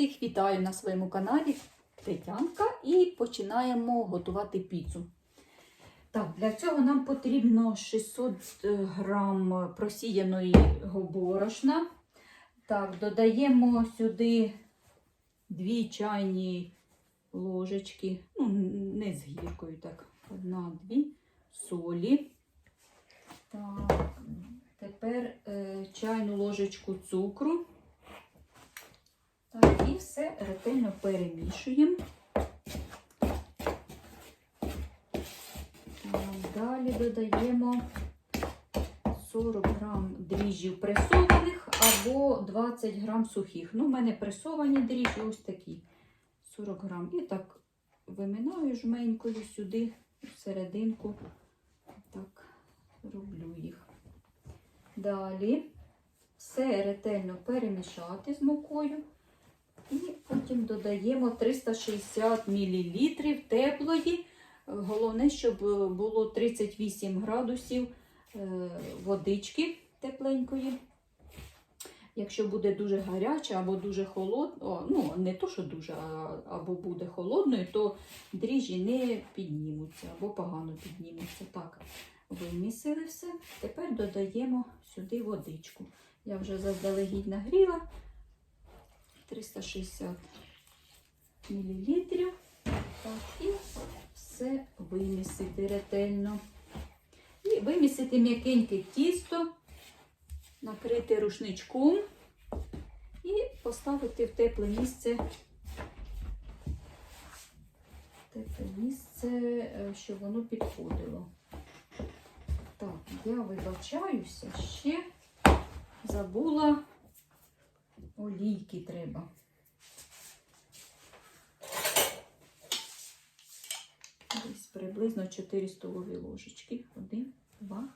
Всіх вітаю на своєму каналі Тетянка і починаємо готувати піцу. Так, для цього нам потрібно 600 грам просіяного борошна. Так, додаємо сюди 2 чайні ложечки, ну, не з гіркою, так, одна-дві солі. Так, тепер е, чайну ложечку цукру. Так, і все ретельно перемішуємо. Далі додаємо 40 грам дріжджів пресованих або 20 грам сухих. Ну, в мене пресовані дріжджі ось такі 40 грам. І так виминаю жменькою сюди, всерединку. Так, роблю їх. Далі все ретельно перемішати з мукою. І потім додаємо 360 мл теплої. Головне, щоб було 38 градусів е, водички тепленької. Якщо буде дуже гаряча або дуже холодно, ну не то, що дуже, або буде холодною, то дріжджі не піднімуться або погано піднімуться. Так, вимісили все. Тепер додаємо сюди водичку. Я вже заздалегідь нагріла 360 мл. Так, і все вимісити ретельно. І вимісити м'якеньке тісто, накрити рушничком і поставити в тепле місце. Тепле місце, е, щоб воно підходило. Так, я вибачаюся, ще забула олійки треба. Десь приблизно 4 столові ложечки. 1, 2,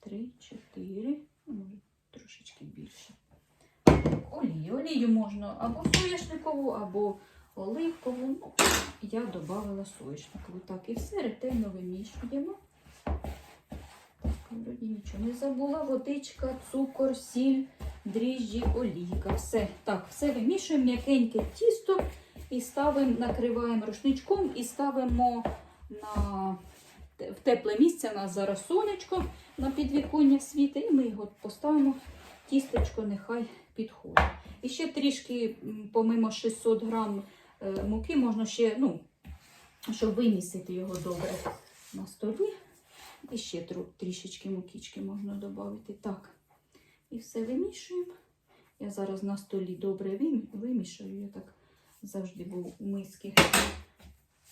3, 4, ну, може трошечки більше. Олію. Олію можна або соняшникову, або оливкову. Ну, я додала соняшникову. Так, і все ретельно вимішуємо. Вроді нічого не забула. Водичка, цукор, сіль, дріжджі, олійка. Все. Так, все вимішуємо, м'якеньке тісто і ставимо, накриваємо рушничком і ставимо на в тепле місце. У зараз сонечко на підвіконня світи, і ми його поставимо. Тістечко нехай підходить. І ще трішки, помимо 600 грам е, муки, можна ще, ну, щоб вимісити його добре на столі. І ще трішечки мукічки можна додати. Так. І все вимішуємо. Я зараз на столі добре вим- вимішаю. Я так завжди був у миски.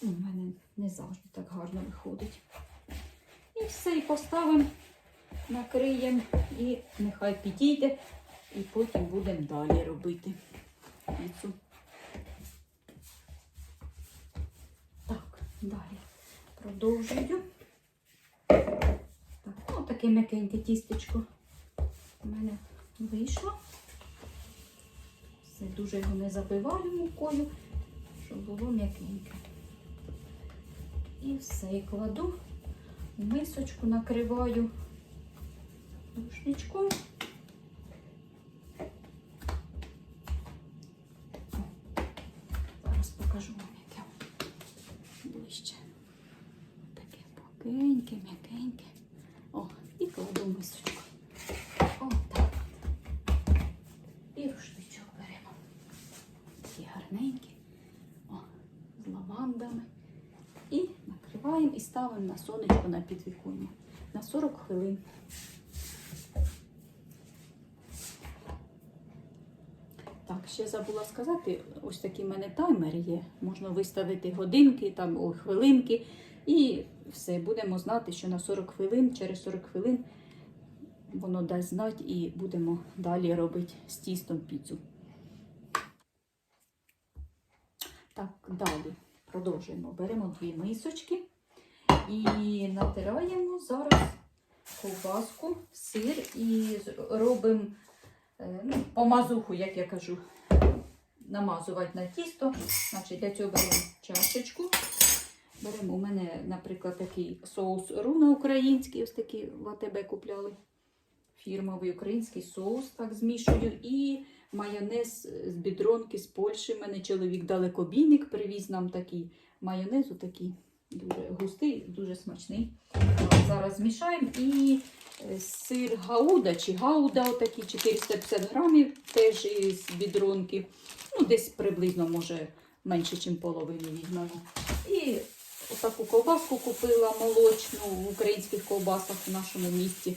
У мене не завжди так гарно виходить. І все, і поставимо, накриємо і нехай підійде. І потім будемо далі робити піцу. Так, далі продовжую. Так, таке м'якеньке тістечко у мене вийшло. Все дуже його не забиваю мукою, щоб було м'якеньке. І все, і кладу в мисочку, накриваю рушничком. Зараз покажу вам, яке воно ближче. Таке покеньке, м'якеньке. О, і кладу в мисочку. О, так. І рушничок беремо. Такі гарненькі. О, з лавандами. І накриваємо і ставимо на сонечко на підвіконня на 40 хвилин. Так, ще забула сказати, ось такий в мене таймер є. Можна виставити годинки, там, ой, хвилинки. І все, будемо знати, що на 40 хвилин, через 40 хвилин воно дасть знати і будемо далі робити з тістом піцу. Так, далі продовжуємо. Беремо дві мисочки і натираємо зараз ковбаску, сир і робимо е, ну, помазуху, як я кажу, намазувати на тісто. Значить, для цього беремо чашечку. Беремо у мене, наприклад, такий соус руна український, ось такий в АТБ купляли. Фірмовий український соус, так змішую. І майонез з бідронки з Польщі. Мене чоловік далекобійник привіз нам такий майонез, такий дуже густий, дуже смачний. Зараз змішаємо і е, сир гауда чи гауда, отакий 450 грамів, теж із бідронки. Ну, десь приблизно, може, менше, ніж половину візьмемо. І отаку ковбаску купила молочну в українських ковбасах в нашому місті.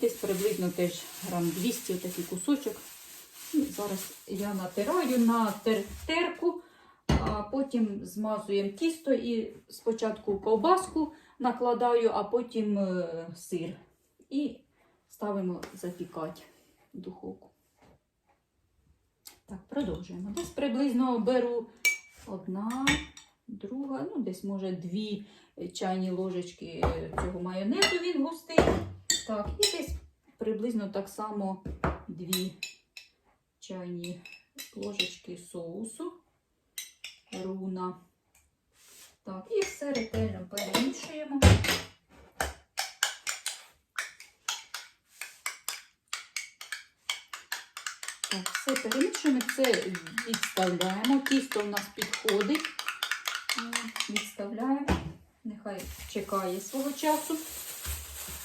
Десь приблизно теж грам 200 отакий кусочок. І зараз я натираю на тер- терку, а потім змазуємо тісто і спочатку ковбаску накладаю, а потім е, сир. І ставимо запікати в духовку. Так, продовжуємо. Десь приблизно беру одна, друга, ну десь може дві чайні ложечки е, цього майонезу, він густий. Так, і десь приблизно так само дві чайні ложечки соусу руна. Так, і все ретельно перемішуємо. Так, все перемішуємо, це відставляємо. Тісто у нас підходить. Відставляємо. Нехай чекає свого часу.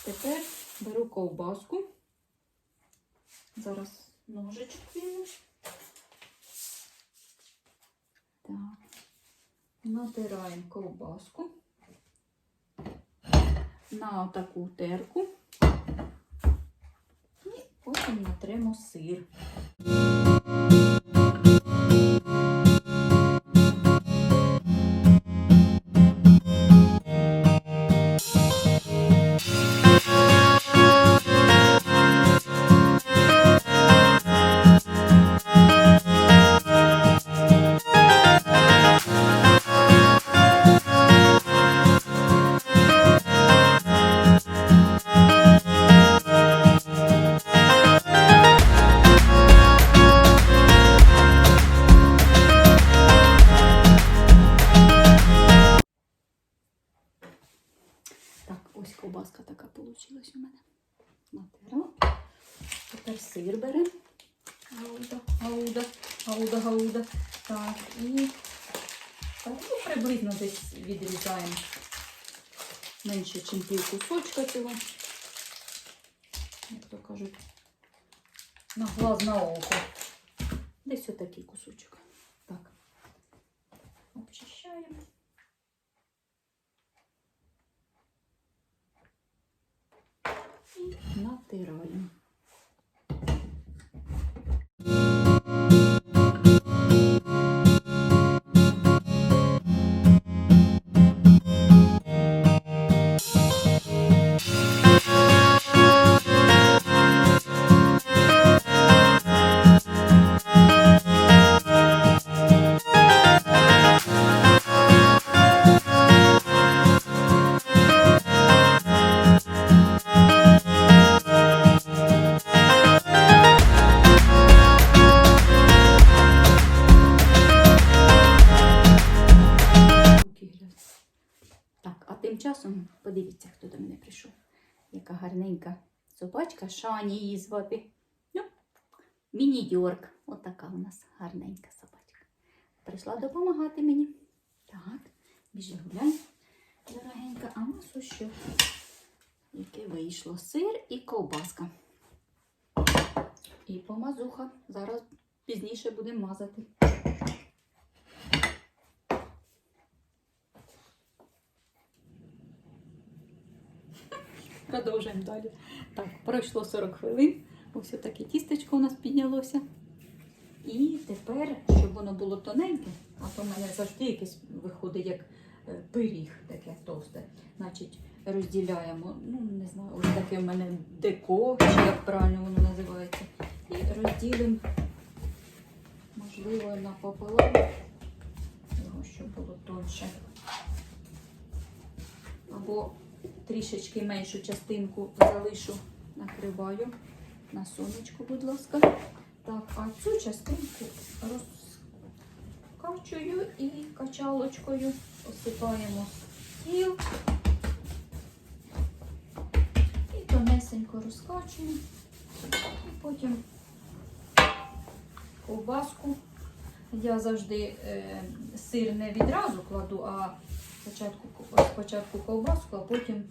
Тепер беру ковбаску. Зараз ножичок візьму. Натираємо ковбаску на таку терку. І потім натремо сир. Натирала. Тепер сир беремо. Гауда, гауда, гауда, гауда. Так, і так, ну, приблизно десь відрізаємо менше, ніж пів кусочка цього. Як то кажуть, на глаз на око. Десь отакий кусочок. Так. Обчищаємо. І Шані її звати. Ну, Міні-Йорк. Отака у нас гарненька собачка. Прийшла допомагати мені. Так, біжи гуляй, дорогенька. А у нас що? Яке вийшло сир і ковбаска. І помазуха. Зараз пізніше будемо мазати. Продовжуємо далі. Так, пройшло 40 хвилин. Ось таке тістечко у нас піднялося. І тепер, щоб воно було тоненьке, а то в мене завжди якесь виходить як е, пиріг, таке товсте. Значить, розділяємо, ну не знаю, ось таке в мене деко, чи як правильно воно називається. І розділимо, можливо, напополам, його, щоб було тонше. Або трішечки меншу частинку залишу, накриваю на сонечку, будь ласка. Так, а цю частинку розкачую і качалочкою посипаємо стіл і тонесенько розкачуємо. І потім ковбаску. Я завжди е, сир не відразу кладу, а спочатку, спочатку ковбаску, а потім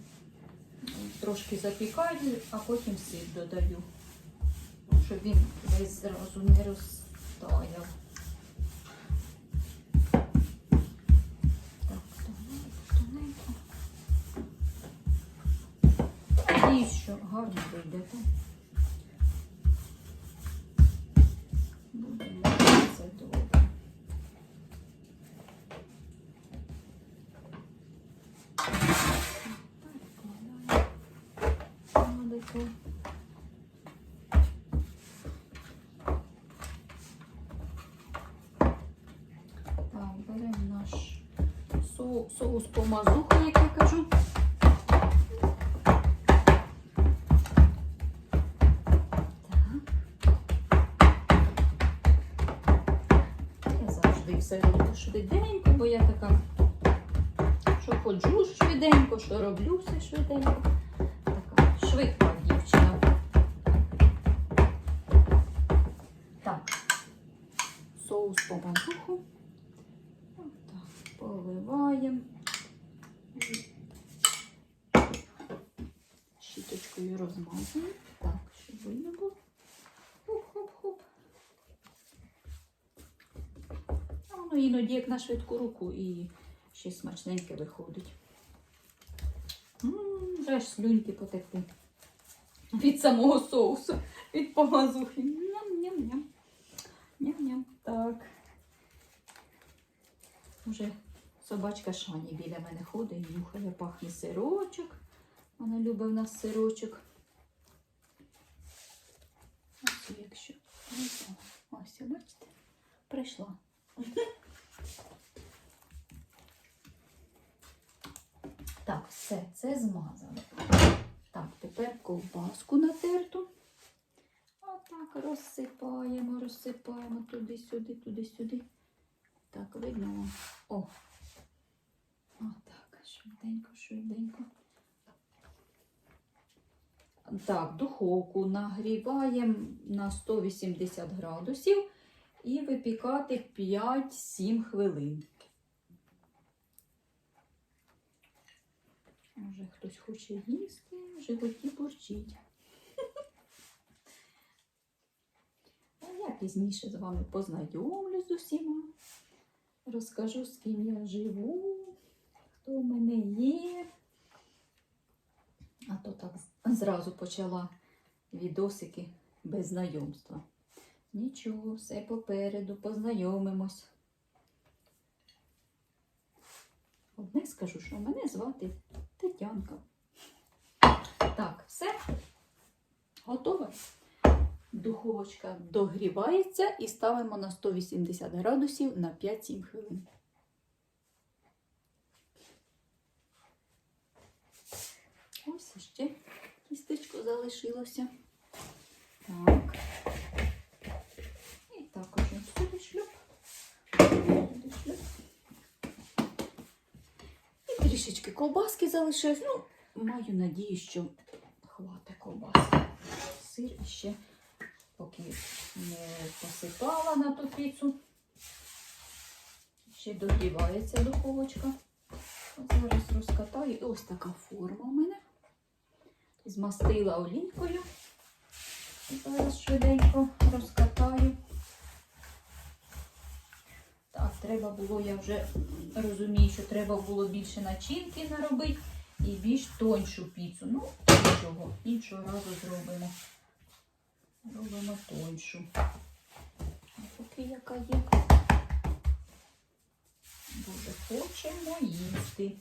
трошки запікаю, а потім сир додаю, щоб він весь зразу не розтаяв. Тоненько. Що гарно вийде. так? Буде Молодеко. Так, беремо наш со- соус помазуха, як я кажу. Все роблю швиденько, бо я така, що ходжу швиденько, що роблю все швиденько. Така швидка дівчина. Так, соус по бамбуху. Так, поливаємо. Щіточкою. Так, щоб видно було. Хоп-хоп-хоп. А воно іноді як на швидку руку і ще смачненьке виходить. М, Вже аж слюньки потекли. Від самого соусу, від помазухи. Ням-ням-ням. Ням-ням. Так. Уже собачка Шані біля мене ходить, нюхає, пахне сирочок. Вона любить в нас сирочок. Ось якщо. Ось, ось, бачите, прийшла. Так, все, це змазали. Так, тепер ковбаску натерту. Отак розсипаємо, розсипаємо туди-сюди, туди-сюди. Так, видно. О. Отак, швиденько, швиденько. Так, духовку нагріваємо на 180 градусів і випікати 5-7 хвилин. Може хтось хоче їсти, в животі бурчить. А я пізніше з вами познайомлюсь з усіма, розкажу, з ким я живу, хто в мене є. А то так зразу почала відосики без знайомства. Нічого, все попереду, познайомимось. Одне скажу, що мене звати Тетянка. Так, все. Готове. Духовочка догрівається і ставимо на 180 градусів на 5-7 хвилин. Ось іще кістечко залишилося. Так. І також сюди шлюп. І трішечки ковбаски залишилось. Ну, маю надію, що хватить ковбаски. Сир іще поки не посипала на ту піцу. Ще догрівається духовочка. От зараз розкатаю. І ось така форма у мене. Змастила олійкою. І зараз швиденько розкатаю. Так, треба було, я вже розумію, що треба було більше начинки наробити і більш тоншу піцу. Ну, нічого, іншого разу зробимо. Робимо тоншу. Поки яка є. Дуже хочемо їсти.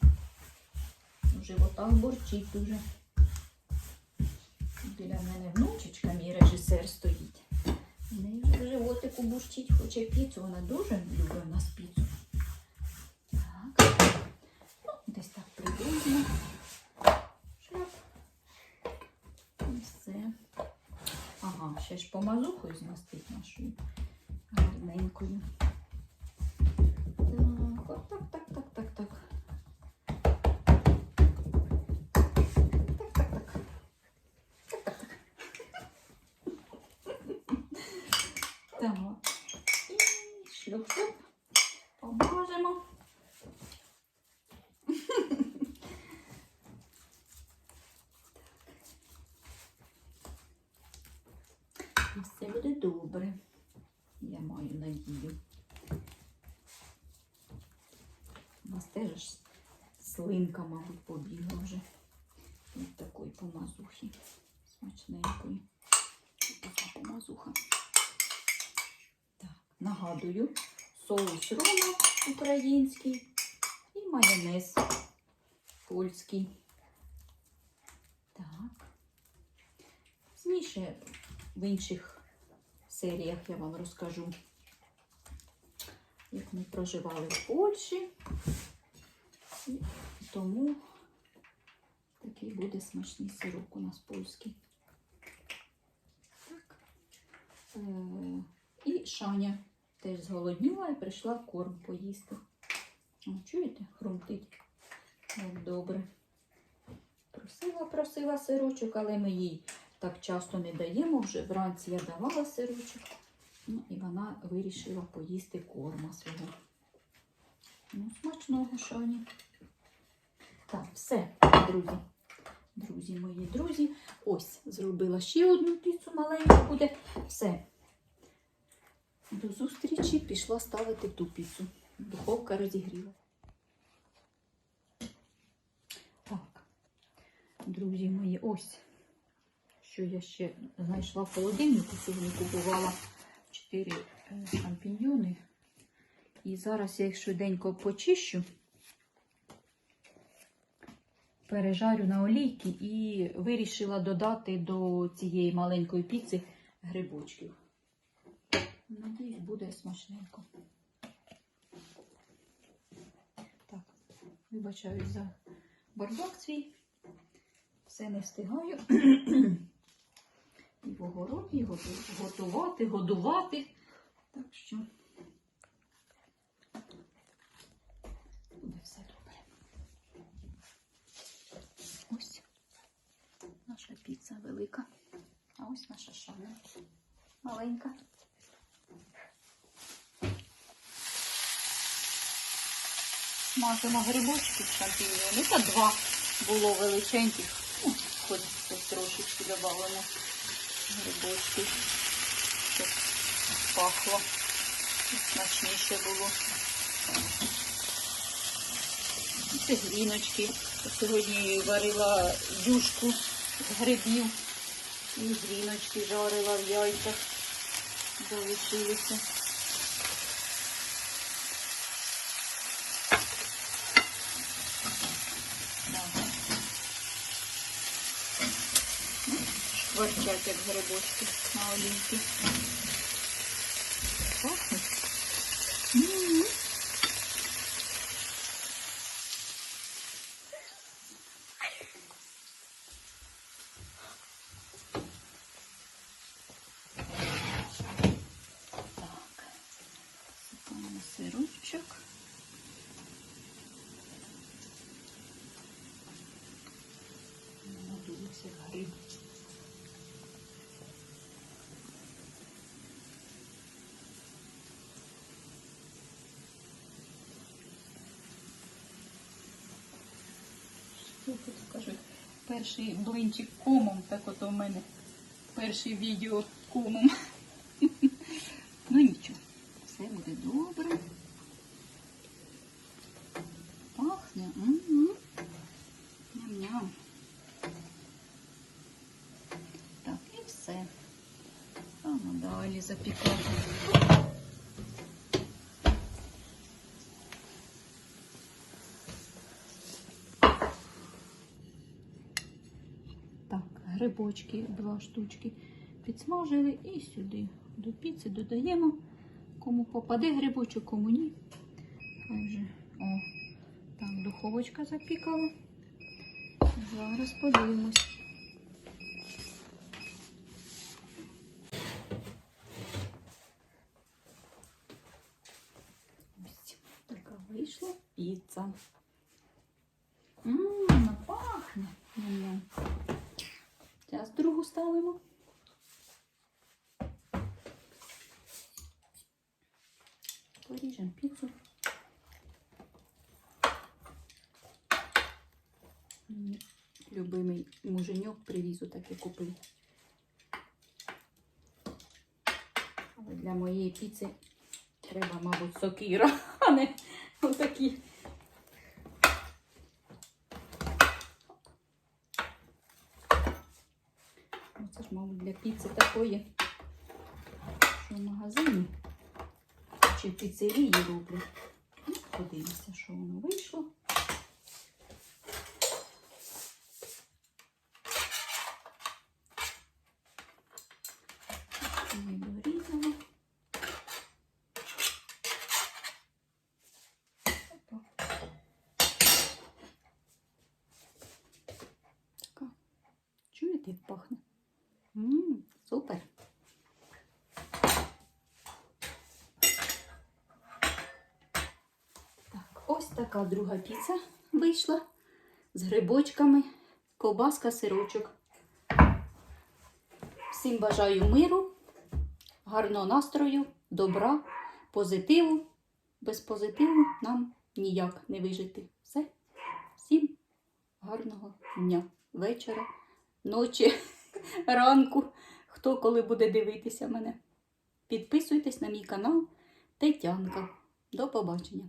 У животах борчить дуже. Біля мене внучечка, мій режисер стоїть. В неї вже животику бурчить, хоче піцу. Вона дуже любить у нас піцу. Так. Ну, десь так приблизно. І все. Ага, ще ж помазухою змастить нашою гарненькою. Так, так, так, так, так. Так, добре. Я маю надію. У вас теж слинка, мабуть, побігла вже від такої помазухи. Смачненької. Така помазуха. Так, нагадую, соус рома український і майонез польський. Так. Пізніше в інших серіях я вам розкажу, як ми проживали в Польщі. І тому такий буде смачний сирок у нас польський. Так. Е, і Шаня теж зголодніла і прийшла корм поїсти. Чуєте? Хрумтить. Як добре. Просила, просила сирочок, але ми їй так часто не даємо. Вже вранці я давала сирочок. Ну, і вона вирішила поїсти корма свого. Ну, смачного Шані. Так, все, друзі. Друзі мої, друзі. Ось, зробила ще одну піцу маленьку буде. Все. До зустрічі пішла ставити ту піцу. Духовка розігріла. Так, друзі мої, ось, що я ще знайшла в холодильнику. Сьогодні купувала 4 шампіньйони. І зараз я їх швиденько почищу, пережарю на олійки і вирішила додати до цієї маленької піци грибочків. Надіюсь, буде смачненько. Так, вибачаюсь за бардак свій. Все не встигаю. І в і готувати, годувати. Так що буде все добре. Ось наша піца велика. А ось наша шана маленька. Смажимо грибочки в шампіньйони. Та два було величеньких. Ну, хоч трошечки додамо грибочки, щоб пахло смачніше було. Це гріночки. Сьогодні варила юшку з грибів. І гріночки жарила в яйцях. Залишилися. Так. Шкварчать, як грибочки на. Пахнуть. М. Так, сипаємо сирочок. Надулися гриб. Що тут кажуть, Перший блинчик комом, так от у мене перше відео комом. Ну нічого, все буде добре. Пахне. М-м. Ням-ням. Так, і все. А ну далі запікати. Так, грибочки, два штучки підсмажили і сюди до піци додаємо. Кому попаде грибочок, кому ні. Вже. О, так, духовочка запікала. Зараз подивимось. Ось така вийшла піца. Ммм, пахне. Ням-ням. Зараз другу ставимо. Поріжемо піцу. Любимий муженьок привіз таке купив. Але для моєї піци треба, мабуть, сокира, а не отакі. Ну, Це ж, мабуть, для піци такої, що в магазині чи в піцерії роблять. Ну, Подивимося, що воно вийшло. Чуєте, як пахне? Супер. Так, ось така друга піца вийшла з грибочками, ковбаска, сирочок. Всім бажаю миру, гарного настрою, добра, позитиву. Без позитиву нам ніяк не вижити. Все. Всім гарного дня, вечора, ночі, ранку. Хто коли буде дивитися мене. Підписуйтесь на мій канал Тетянка. До побачення.